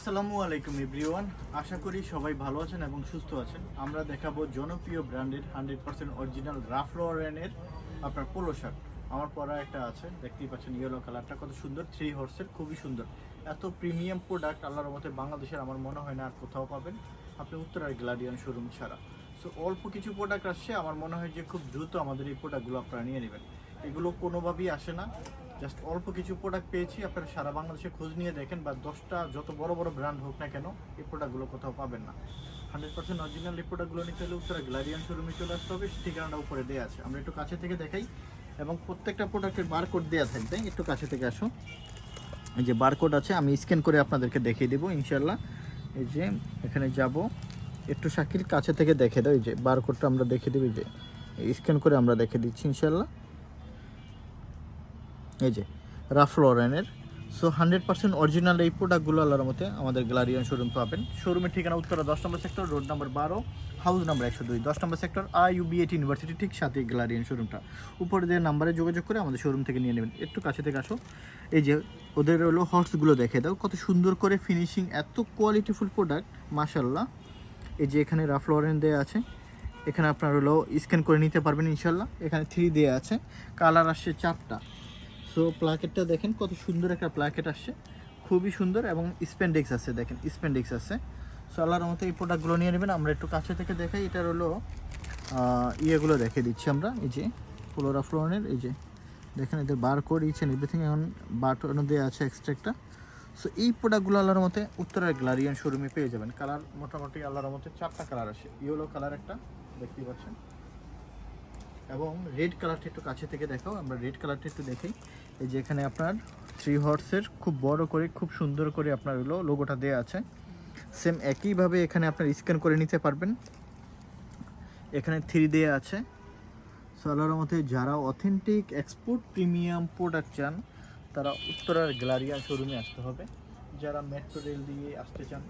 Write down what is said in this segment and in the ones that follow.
আসসালামু আলাইকুম এভরিওয়ান। আশা করি সবাই ভালো আছেন এবং সুস্থ আছেন। আমরা দেখাবো জনপ্রিয় ব্র্যান্ডের হান্ড্রেড পার্সেন্ট অরিজিনাল রাফ রয়ানের আপনার পোলো শার্ট। আমার পরা একটা আছে, দেখতেই পাচ্ছেন ইয়েলো কালারটা কত সুন্দর থ্রি হর্সের খুবই সুন্দর। এত প্রিমিয়াম প্রোডাক্ট আল্লাহর মতে বাংলাদেশের আমার মনে হয় না আর কোথাও পাবেন। আপনি উত্তরার গ্লাডিয়ান শোরুম ছাড়া। সো অল্প কিছু প্রোডাক্ট আসছে, আমার মনে হয় যে খুব দ্রুত আমাদের এই প্রোডাক্টগুলো আপনারা নিয়ে নেবেন। এগুলো কোনোভাবেই আসে না। জাস্ট অল্প কিছু প্রোডাক্ট পেয়েছি, আপনারা সারা বাংলাদেশে খোঁজ নিয়ে দেখেন বা দশটা যত বড় বড় ব্র্যান্ড হোক না কেন, এই প্রোডাক্টগুলো কোথাও পাবেন না। হান্ড্রেড পার্সেন্ট অরিজিনাল এই প্রোডাক্টগুলো নিতে হলে উত্তরা গ্লারিয়ান শোরুমে চলে আসতে হবে, ঠিকানাটা উপরে দেওয়া আছে। আমরা একটু কাছে থেকে দেখাই এবং প্রত্যেকটা প্রোডাক্টের বারকোড দেওয়া থাকবে। একটু কাছে থেকে আসো। এই যে বারকোড আছে, আমি স্ক্যান করে আপনাদেরকে দেখিয়ে দেবো ইনশাল্লাহ এই যে এখানে যাব। একটু শাকিল কাছে থেকে দেখে দাও, এই যে বারকোডটা আমরা দেখে দেবো যে স্ক্যান করে আমরা দেখে দিচ্ছি ইনশাল্লাহ এই যে, রাফ লরেনের। সো হান্ড্রেড পার্সেন্ট অরিজিনাল এই প্রোডাক্টগুলো আল্লাহর মতে আমাদের গ্যালারিয়ান শোরুম পাবেন। শোরুমের ঠিকানা উত্তরা, দশ নম্বর সেক্টর রোড নাম্বার বারো হাউস নাম্বার একশো দুই, দশ নম্বর সেক্টর আই ইউবিএটি ইউনিভার্সিটি ঠিক সাথে গ্যালারিয়ান শোরুমটা উপরে দিয়ে নাম্বারে যোগাযোগ করে আমাদের শোরুম থেকে নিয়ে নেবেন। একটু কাছে থেকে আসো। এই যে, ওদের হলো হর্সগুলো দেখে দাও। কত সুন্দর করে ফিনিশিং এত কোয়ালিটিফুল প্রোডাক্ট মাশাল্লাহ এই যে এখানে রাফ লরেন দেওয়া আছে। এখানে আপনার হলো স্ক্যান করে নিতে পারবেন ইনশাল্লাহ এখানে থ্রি দেওয়া আছে। কালার আসছে চারটা। সো প্লাকেটটা দেখেন কত সুন্দর একটা প্লাকেট আসছে। খুবই সুন্দর এবং স্পেন্ডেক্স আছে দেখেন স্পেন্ডেক্স আছে। সো আল্লাহর মতো এই প্রোডাক্টগুলো নিয়ে নেবেন। আমরা একটু কাছে থেকে দেখাই। এটার হলো ইয়েগুলো দেখে দিচ্ছি আমরা। এই যে ফ্লোরা ফ্লোনের এই যে, দেখেন এদের bar code each and everything এখন বাটনও দেওয়া আছে এক্সট্রা একটা সো এই প্রোডাক্টগুলো আল্লাহর মতে উত্তরের গ্লারিয়ান শোরুমে পেয়ে যাবেন। কালার মোটামুটি আল্লাহর মতে চারটা কালার আসে। ইয়েলো কালার একটা, দেখতেই পাচ্ছেন। এবং রেড কালারটা একটু কাছে থেকে দেখাও, আমরা রেড কালারটা একটু দেখি এই যে এখানে আপনার থ্রি হর্সের খুব বড় করে, খুব সুন্দর করে আপনার হলো লোগোটা দেওয়া আছে। সেম একইভাবে এখানে আপনার স্ক্যান করে নিতে পারবেন। এখানে থ্রি দেওয়া আছে। সোলার মধ্যে যারা অথেন্টিক এক্সপোর্ট প্রিমিয়াম প্রোডাক্ট চান, তারা উত্তরার গ্যালারিয়া শোরুমে আসতে হবে। যারা মেট্রো রেল দিয়ে আসতে চান,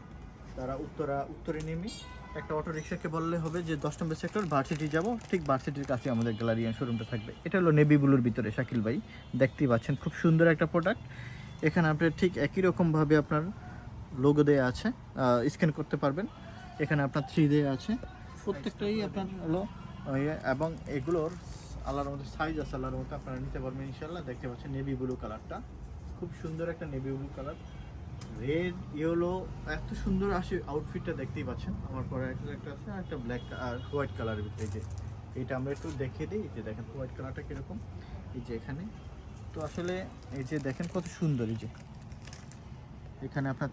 তারা উত্তরা, উত্তরে নেমে একটা অটো রিক্সাকে বললে হবে যে দশ নম্বর সেক্টর ভার্সিটি যাব। ঠিক ভার্সিটির কাছে আমাদের গ্যালারিয়ান শোরুমটা থাকবে। এটা হলো নেভি ব্লুর ভিতরে শাকিল ভাই। দেখতেই পাচ্ছেন খুব সুন্দর একটা প্রোডাক্ট এখানে আপনার ঠিক একই রকমভাবে আপনার লোগো দেওয়া আছে স্ক্যান করতে পারবেন। এখানে আপনার থ্রি দেওয়া আছে। প্রত্যেকটাই আপনার হলো ইয়ে, এবং এগুলোর আল্লাহর মধ্যে সাইজ আছে আল্লাহর মধ্যে আপনারা নিতে পারবেন ইনশাল্লাহ দেখতে পাচ্ছেন নেভি ব্লু কালারটা খুব সুন্দর একটা navy blue colour red yellow এত সুন্দর আসে আউটফিটটা দেখতেই পাচ্ছেন। আমার পরে একটা আছে একটা ব্ল্যাক আর হোয়াইট কালারের ভিতরে যে এটা আমরা একটু দেখে দিই। যে দেখেন হোয়াইট কালারটা কীরকম। এই যে এখানে। তো আসলে এই যে দেখেন কত সুন্দর এই যে। এখানে আপনার